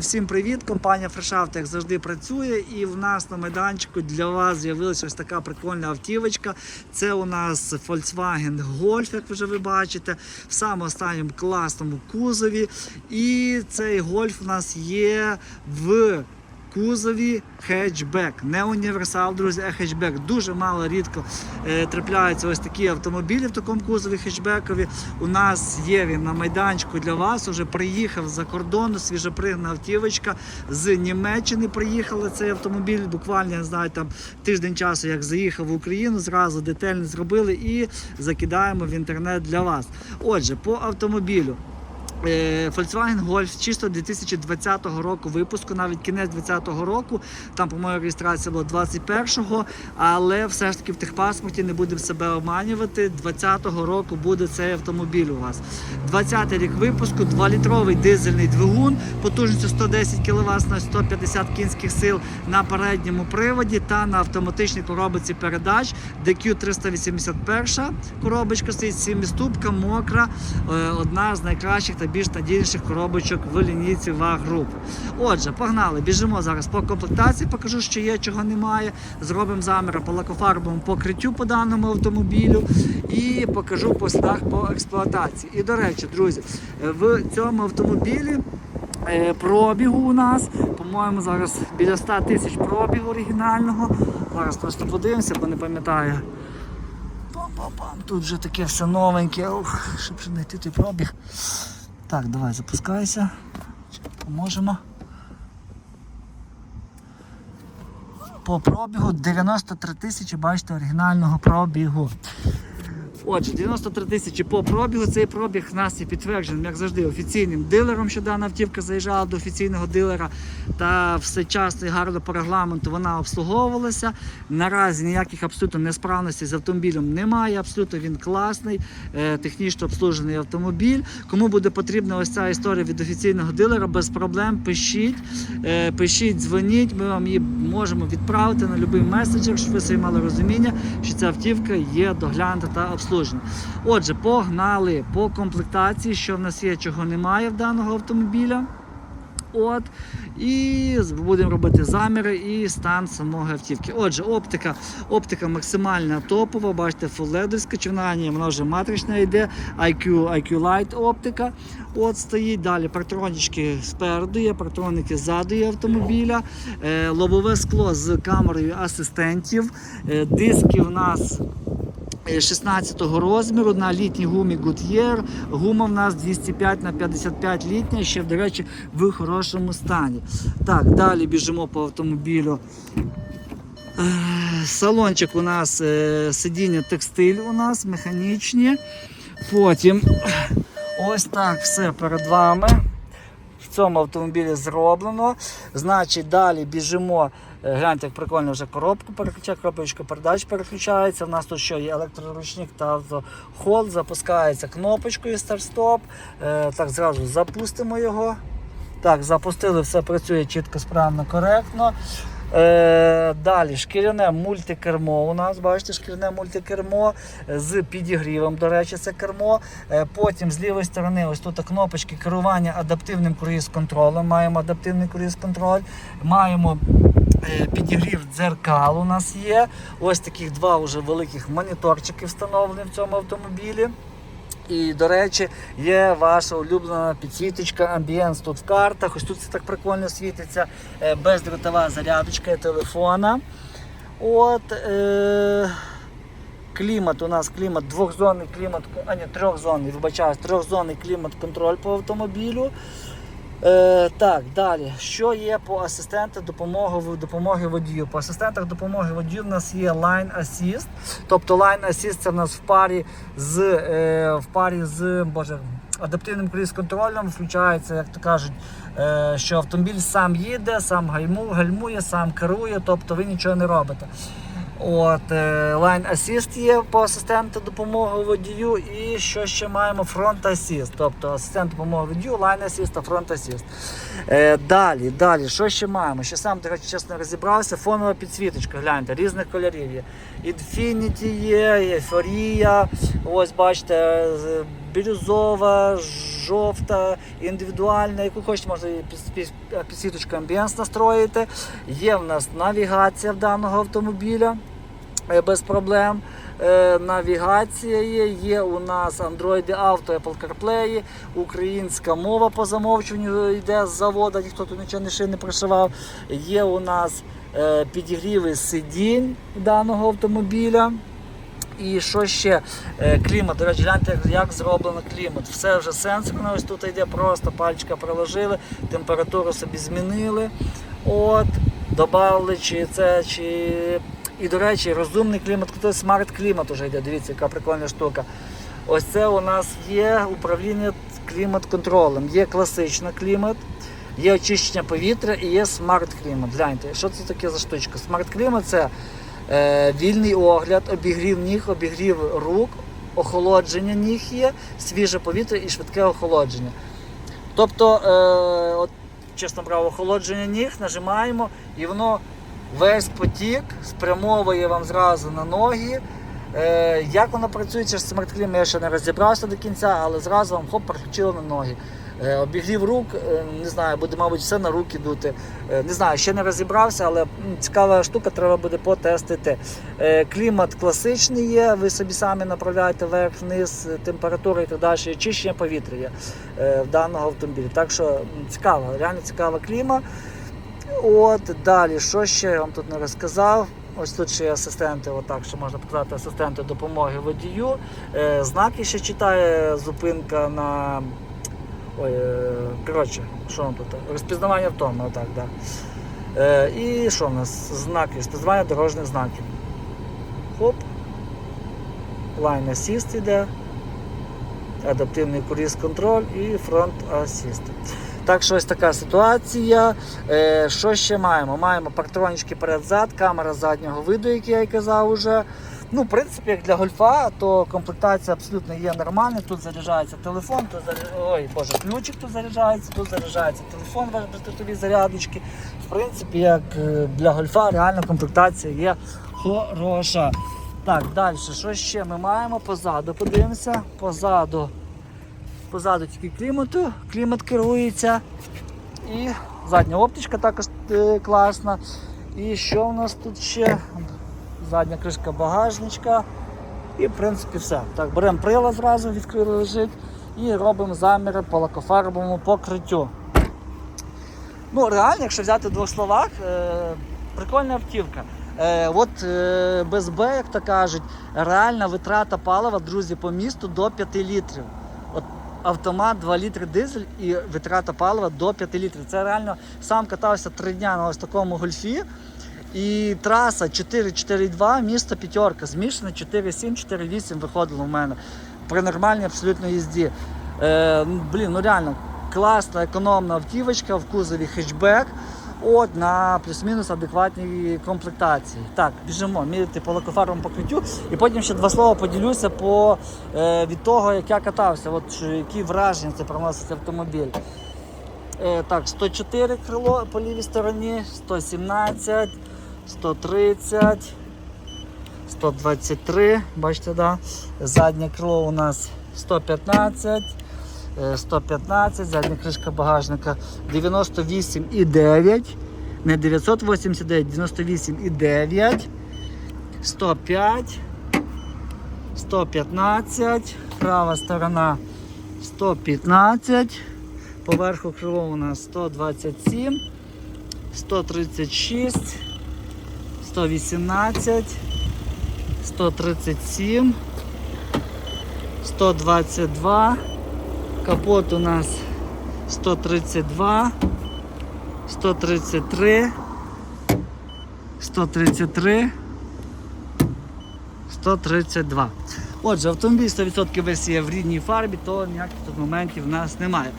Всім привіт! Компанія Фрешафт, як завжди, працює. І в нас на майданчику для вас з'явилася ось така прикольна автівочка. Це у нас Volkswagen Golf, як вже ви бачите, в самому останньому класному кузові. І цей гольф у нас є в кузові хетчбек. Не універсал, друзі, а хетчбек. Дуже мало рідко е, трапляються ось такі автомобілі в такому кузові хетчбекові. У нас є він на майданчику для вас. Уже приїхав з-за кордону, свіжопригна автівочка. З Німеччини приїхали цей автомобіль. Буквально я знаю, там тиждень часу, як заїхав в Україну, зразу детально зробили і закидаємо в інтернет для вас. Отже, по автомобілю. Е, Volkswagen Golf чисто 2020 року випуску, навіть кінець 2020 року, там, по-моєму, реєстрація була 21-го, але все ж таки в техпаспорті не будемо себе обманювати. 20-го року буде цей автомобіль у вас. 20-й рік випуску, 2-літровий дизельний двигун, потужністю 110 кВт на 150 кінських сил на передньому приводі та на автоматичній коробці передач DQ 381 коробочка стоїть 7-ступка, мокра, е, одна з найкращих та більш надійніших коробочок в лінійці ВАГ групи. Отже, погнали, біжимо зараз по комплектації, покажу, що є, чого немає. Зробимо заміри по лакофарбовому покриттю по даному автомобілю і покажу по слідах по експлуатації. І до речі, друзі, в цьому автомобілі. е, Пробігу у нас, по-моєму, зараз біля 100 тисяч пробігу оригінального. Зараз просто подивимося, бо не пам'ятаю. Тут вже таке все новеньке. Ух, щоб знайти той пробіг. Так, давай запускайся. Поможемо. По пробігу 93 тисячі, бачите, оригінального пробігу. Отже, 93 тисячі по пробігу. Цей пробіг в нас є підтвердженим, як завжди, офіційним дилером, що дана автівка заїжджала до офіційного дилера. Та все часто і гарно по регламенту вона обслуговувалася. Наразі ніяких абсолютно несправностей з автомобілем немає. Абсолютно він класний, е, технічно обслужений автомобіль. Кому буде потрібна ось ця історія від офіційного дилера, без проблем пишіть, е, пишіть, дзвоніть. Ми вам її можемо відправити на будь-який меседжер, щоб ви собі мали розуміння, що ця автівка є доглянута та обслужена. Отже, погнали по комплектації, що в нас є, чого немає в даного автомобіля. От, і будемо робити заміри і стан самого автівки. Отже, оптика, оптика максимальна топова, бачите, фулледовська, чорнання, вона вже матрична йде, IQ, IQ Light оптика. От стоїть далі партронічки спереду є, партроники ззаду є автомобіля, е, лобове скло з камерою асистентів, е, диски в нас. 16 розміру на літній гумі Goodyear. Гума в нас 205 на 55 літня, ще, до речі, в хорошому стані. Так, далі біжимо по автомобілю. Е, Салончик у нас е, сидіння текстиль у нас механічні. Потім ось так все перед вами. Цьому автомобілі зроблено. Значить, далі біжимо. Е, Гляньте, як прикольно вже коробку переключає, коробочка передач переключається. У нас тут що є електроручник та автохолд, запускається кнопочкою старт-стоп. Е, Так, зразу запустимо його. Так, запустили, все працює чітко, справно, коректно. Е, далі шкіряне мультикермо у нас, бачите, шкіряне мультикермо з підігрівом, до речі, це кермо. Е, потім з лівої сторони ось тут кнопочки керування адаптивним круїз-контролем. Маємо адаптивний круїз-контроль, маємо е, підігрів дзеркал у нас є. Ось таких два вже великих моніторчики встановлені в цьому автомобілі. І, до речі, є ваша улюблена підсвіточка амбієнс тут в картах. Ось тут це так прикольно світиться. Е, Бездротова зарядочка телефона. От, е, клімат у нас клімат, двохзонний клімат, а ні, трьохзонний, вибачаю, трьохзонний клімат-контроль по автомобілю. Е, так, далі. Що є по асистентах допомоги, допомоги водію? По асистентах допомоги водію в нас є Line Assist. Тобто Line Assist це в нас в парі з, е, в парі з боже, адаптивним круїз-контролем включається, як то кажуть, е, що автомобіль сам їде, сам гальмує, сам керує, тобто ви нічого не робите. От, е, Line Assist є по асистенту допомоги водію. І що ще маємо? Front Assist. Тобто асистент допомоги водію, Line Assist та Front Assist. Е, далі, далі, що ще маємо? Ще сам, до речі, чесно розібрався. Фонова підсвіточка, гляньте, різних кольорів є. Infinity є, Euphoria, ось бачите, бірюзова, жовта, індивідуальна, яку хочете, можна і під, під, під світочку амбієнс настроїти. Є в нас навігація в даного автомобіля без проблем. Е, Навігація є, є у нас Android Auto, Apple CarPlay, українська мова по замовчуванню йде з заводу, ніхто тут нічого не ши не пришивав. Є у нас е, підігріви сидінь даного автомобіля. І що ще? Е, Клімат. До речі, гляньте, як, зроблено клімат. Все вже сенсорно. Ось тут йде просто пальчика приложили, температуру собі змінили. От, додали, чи це, чи. І, до речі, розумний клімат, смарт-клімат вже йде. Дивіться, яка прикольна штука. Ось це у нас є управління клімат-контролем. Є класичний клімат, є очищення повітря і є смарт-клімат. Гляньте, що це таке за штучка? Смарт-клімат це е, вільний огляд, обігрів ніг, обігрів рук, охолодження ніг є, свіже повітря і швидке охолодження. Тобто, е, от, чесно право, охолодження ніг нажимаємо і воно весь потік спрямовує вам зразу на ноги. Е, як воно працює через смарт-клім, я ще не розібрався до кінця, але зразу вам хоп, переключило на ноги. Е, обігрів рук, е, не знаю, буде, мабуть, все на руки дути. Е, не знаю, ще не розібрався, але цікава штука, треба буде потестити. Е, клімат класичний є, ви собі самі направляєте вверх-вниз, е, температура і так далі, очищення повітря є е, в даного автомобіля. Так що м, цікаво, реально цікава кліма. От далі, що ще я вам тут не розказав. Ось тут ще є асистенти, отак, що можна показати асистенти допомоги водію. Е, знаки ще читає, зупинка на. Ой, е, коротше, що вам тут? Розпізнавання втоми, отак, да. Е, і що в нас? Знаки, розпізнавання дорожніх знаків. Хоп. Line Assist іде. Адаптивний круїз контроль і фронт асіст. Так що ось така ситуація. Е, що ще маємо? Маємо партронічки перед-зад, камера заднього виду, як я і казав уже. Ну, в принципі, як для гольфа, то комплектація абсолютно є нормальна. Тут заряджається телефон, тут заряджається, ой, боже, ключик тут заряджається, тут заряджається телефон бездротові зарядочки. В принципі, як е, для гольфа, реально комплектація є хороша. Так, далі, що ще ми маємо? Позаду подивимося. Позаду. Позаду тільки клімату, клімат керується. І задня оптичка також е, класна. І що у нас тут ще? Задня кришка багажничка. І в принципі все. Так, беремо прилад зразу, відкрили лежить і робимо заміри по лакофарбовому покриттю. Ну, реально, якщо взяти в двох словах, е, прикольна автівка. Е, от е, без Б, як то кажуть, реальна витрата палива, друзі, по місту до 5 літрів. От автомат 2 літри дизель і витрата палива до 5 літрів. Це реально сам катався 3 дня на ось такому гольфі. І траса 4-4-2, місто п'ятерка. Змішане 4-7-4-8 виходило в мене при нормальній абсолютно їзді. Е, блін, ну реально класна, економна автівочка в кузові хетчбек. От на плюс-мінус адекватній комплектації. Так, біжимо, міряти по лакофарбовому покриттю. І потім ще два слова поділюся по, е, від того, як я катався, от, що, які враження це приносить автомобіль. Е, так, 104 крило по лівій стороні, 117, 130, 123, бачите, да? заднє крило у нас 115, е, 115, задня кришка багажника 98,9, не 989, 98,9, 105, 115, права сторона 115. Поверху крило у нас 127, 136, 118, 137, 122, капот у нас 132, 133, 133, 132. Отже, автомобіль 100% весь є в рідній фарбі, то ніяких тут моментів в нас немає.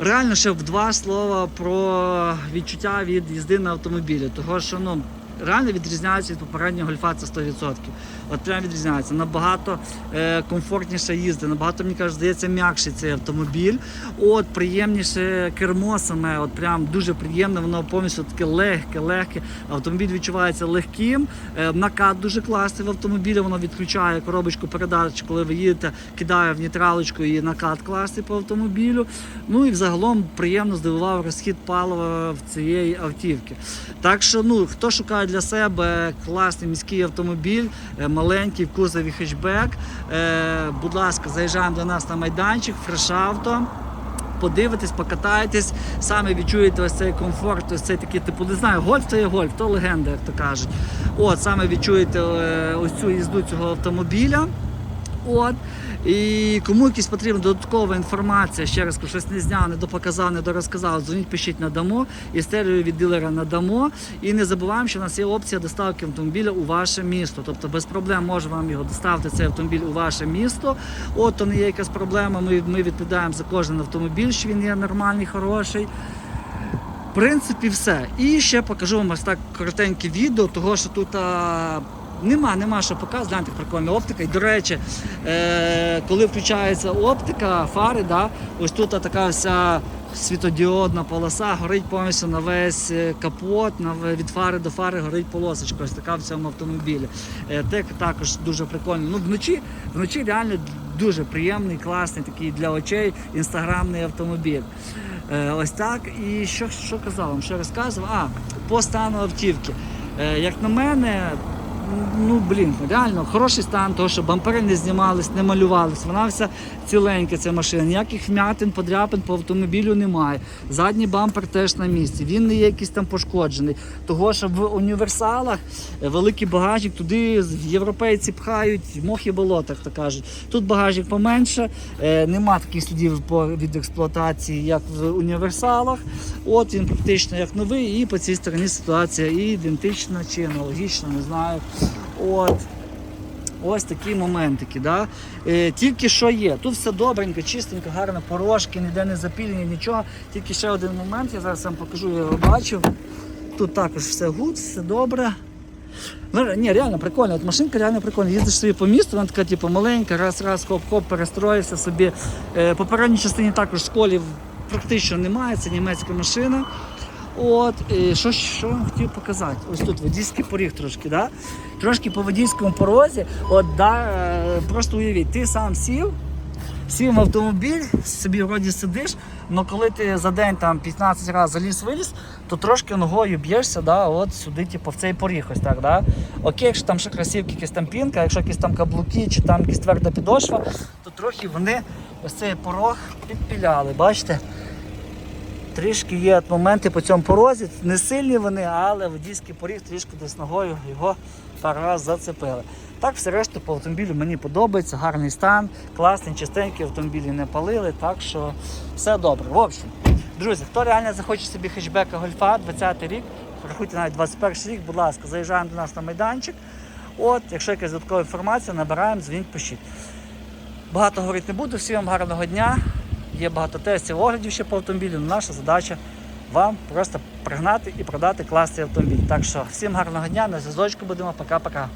Реально ще в два слова про відчуття від їзди на автомобілі. Того що ну, реально відрізняється від попереднього гольфа, це 100%. От прям відрізняється. Набагато е, комфортніше їздити, набагато, мені кажуть, здається, м'якший цей автомобіль. От приємніше кермо саме, от прям дуже приємне, воно повністю таке легке, легке. Автомобіль відчувається легким. Е, накат дуже класний в автомобілі, воно відключає коробочку передач, коли ви їдете, кидає в нейтралочку і накат класний по автомобілю. Ну і взагалом приємно здивував розхід палива в цієї автівки. Так що, ну, хто шукає для себе класний міський автомобіль, е, маленький в кузові хетчбек, е, будь ласка, заїжджаємо до нас на майданчик, фрешавто. Подивитесь, покатаєтесь, саме відчуєте ось цей комфорт, ось цей такий, типу, не знаю, гольф то є гольф, то легенда, як то кажуть. От, саме відчуєте е, ось цю їзду цього автомобіля. От. І кому якась потрібна додаткова інформація, ще раз щось не зняв, не допоказав, не дорозказав, дзвоніть, пишіть надамо, істерію від дилера надамо. І не забуваємо, що у нас є опція доставки автомобіля у ваше місто. Тобто без проблем може вам його доставити цей автомобіль у ваше місто. От то не є якась проблема. Ми, ми відповідаємо за кожен автомобіль, що він є нормальний, хороший. В принципі, все. І ще покажу вам ось так коротеньке відео, того що тут а, нема, нема що показувати, знаєте, прикольна оптика. І до речі, е, коли включається оптика, фари, да, ось тут така вся світодіодна полоса, горить повністю на весь е, капот, на від фари до фари горить полосочка. Ось така в цьому автомобілі. Е, тек також дуже прикольно. Ну, вночі, вночі реально дуже приємний, класний такий для очей інстаграмний автомобіль. Е, ось так. І що, що казав вам, що розказував? А, по стану автівки. Е, як на мене, ну блін, реально хороший стан, того, що бампери не знімались, не малювались. Вона вся ціленька, ця машина. Ніяких вмятин, подряпин по автомобілю немає. Задній бампер теж на місці. Він не є якийсь там пошкоджений. Того, що в універсалах е, великий багажник, туди європейці пхають мох і болото, так кажуть. Тут багажник поменше, е, нема таких слідів від експлуатації, як в універсалах. От він практично як новий, і по цій стороні ситуація ідентична чи аналогічна, не знаю. От. Ось такі моментики. Да? Е, тільки що є. Тут все добренько, чистенько, гарно, порожки, ніде не запілені, нічого. Тільки ще один момент, я зараз вам покажу, я його бачив. Тут також все гуд, все добре. Ну, ні, реально прикольно. От машинка реально прикольна. Їздиш собі по місту, вона така, типу, маленька, раз, раз, хоп-хоп, перестроївся собі. Е, по передній частині також сколів практично немає, це німецька машина. От, і що, що вам хотів показати? Ось тут водійський поріг трошки, да? трошки по водійському порозі, от, да, е, просто уявіть, ти сам сів, сів в автомобіль, собі вроді сидиш, але коли ти за день там 15 разів заліз виліз, то трошки ногою б'єшся, да, от сюди, типу, в цей поріг ось так. Да? Окей, якщо там ще красивки, якісь там пінка, якщо якісь там каблуки чи там якась тверда підошва, то трохи вони ось цей порог підпіляли, бачите? Трішки є моменти по цьому порозі, не сильні вони, але водійський поріг трішки десь ногою його пару раз зацепили. Так, все решту по автомобілю мені подобається, гарний стан, класний, чистенький автомобілі не палили, так що все добре. В общем, друзі, хто реально захоче собі хетчбека гольфа, 20-й рік, рахуйте навіть 21 рік, будь ласка, заїжджаємо до нас на майданчик. От, якщо якась додаткова інформація, набираємо, дзвоніть, пишіть. Багато говорити не буду, всім вам гарного дня. Є багато тестів, оглядів ще по автомобілю. Наша задача вам просто пригнати і продати класний автомобіль. Так що всім гарного дня, на зв'язочку будемо. Пока-пока.